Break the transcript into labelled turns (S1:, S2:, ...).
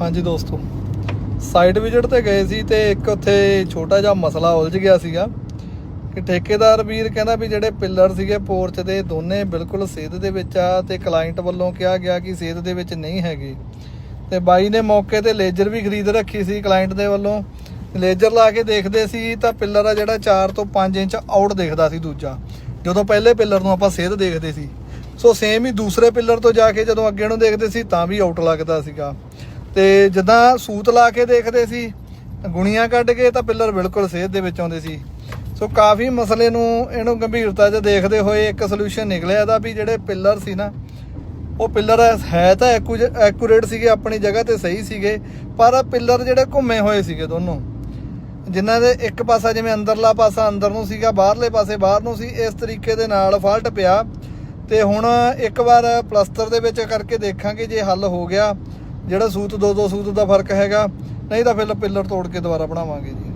S1: ਹਾਂਜੀ ਦੋਸਤੋ। Site visit ਤੇ ਗਏ ਸੀ ਤੇ ਇੱਕ ਉੱਥੇ ਛੋਟਾ ਜਿਹਾ ਮਸਲਾ ਉਲਝ ਗਿਆ ਸੀਗਾ ਕਿ ਠੇਕੇਦਾਰ ਵੀਰ ਕਹਿੰਦਾ ਵੀ ਜਿਹੜੇ ਪਿੱਲਰ ਸੀਗੇ ਪੋਰਚ ਦੇ ਦੋਨੇ ਬਿਲਕੁਲ ਸੇਧ ਦੇ ਵਿੱਚ ਆ ਤੇ ਕਲਾਇੰਟ ਵੱਲੋਂ ਕਿਹਾ ਗਿਆ ਕਿ ਸੇਧ ਦੇ ਵਿੱਚ ਨਹੀਂ ਹੈਗੇ। ਤੇ ਬਾਈ ਨੇ ਮੌਕੇ ਤੇ ਲੇਜ਼ਰ ਵੀ ਖਰੀਦ ਰੱਖੀ ਸੀ ਕਲਾਇੰਟ ਦੇ ਵੱਲੋਂ। ਲੇਜ਼ਰ ਲਾ ਕੇ ਦੇਖਦੇ ਸੀ ਤਾਂ ਪਿੱਲਰ ਆ ਜਿਹੜਾ 4 ਤੋਂ 5 ਇੰਚ ਆਊਟ ਦਿਖਦਾ ਸੀ ਦੂਜਾ। ਜਦੋਂ ਪਹਿਲੇ ਪਿੱਲਰ ਨੂੰ ਆਪਾਂ ਸੇਧ ਦੇਖਦੇ ਸੀ। ਸੋ ਸੇਮ ਹੀ ਦੂਸਰੇ ਪਿੱਲਰ ਤੋਂ ਜਾ ਕੇ ਜਦੋਂ ਅੱਗੇ ਨੂੰ ਦੇਖਦੇ ਸੀ ਤਾਂ ਵੀ ਆਊਟ ਲੱਗਦਾ ਸੀਗਾ। ਤੇ ਜਦਾਂ ਸੂਤ ਲਾ ਕੇ ਦੇਖਦੇ ਸੀ ਗੁਣੀਆਂ ਕੱਢ ਕੇ ਤਾਂ ਪਿੱਲਰ ਬਿਲਕੁਲ ਸੇਧ ਦੇ ਵਿੱਚ ਆਉਂਦੇ ਸੀ। ਸੋ ਕਾਫੀ ਮਸਲੇ ਨੂੰ ਇਹਨੂੰ ਗੰਭੀਰਤਾ 'ਚ ਦੇਖਦੇ ਹੋਏ ਇੱਕ ਸੋਲੂਸ਼ਨ ਨਿਕਲਿਆ ਇਹਦਾ ਵੀ ਜਿਹੜੇ ਪਿੱਲਰ ਸੀ ਨਾ, ਉਹ ਪਿੱਲਰ ਹੈ ਤਾਂ ਐਕੂਰੇਟ ਸੀਗੇ, ਆਪਣੀ ਜਗ੍ਹਾ ਤੇ ਸਹੀ ਸੀਗੇ, ਪਰ ਪਿੱਲਰ ਜਿਹੜੇ ਘੁੰਮੇ ਹੋਏ ਸੀਗੇ ਦੋਨੋਂ। ਜਿਨ੍ਹਾਂ ਦੇ ਇੱਕ ਪਾਸਾ ਜਿਵੇਂ ਅੰਦਰਲਾ ਪਾਸਾ ਅੰਦਰ ਨੂੰ ਸੀਗਾ, ਬਾਹਰਲੇ ਪਾਸੇ ਬਾਹਰ ਨੂੰ ਸੀ, ਇਸ ਤਰੀਕੇ ਦੇ ਨਾਲ ਫਾਲਟ ਪਿਆ। ਤੇ ਹੁਣ ਇੱਕ ਵਾਰ ਪਲਸਤਰ ਦੇ ਵਿੱਚ ਕਰਕੇ ਦੇਖਾਂਗੇ ਜੇ ਹੱਲ ਹੋ ਗਿਆ ਜਿਹੜਾ ਸੂਤ ਦੋ ਦੋ ਸੂਤ ਦਾ ਫ਼ਰਕ ਹੈਗਾ, ਨਹੀਂ ਤਾਂ ਫਿਰ ਪਿੱਲਰ ਤੋੜ ਕੇ ਦੁਬਾਰਾ ਬਣਾਵਾਂਗੇ ਜੀ।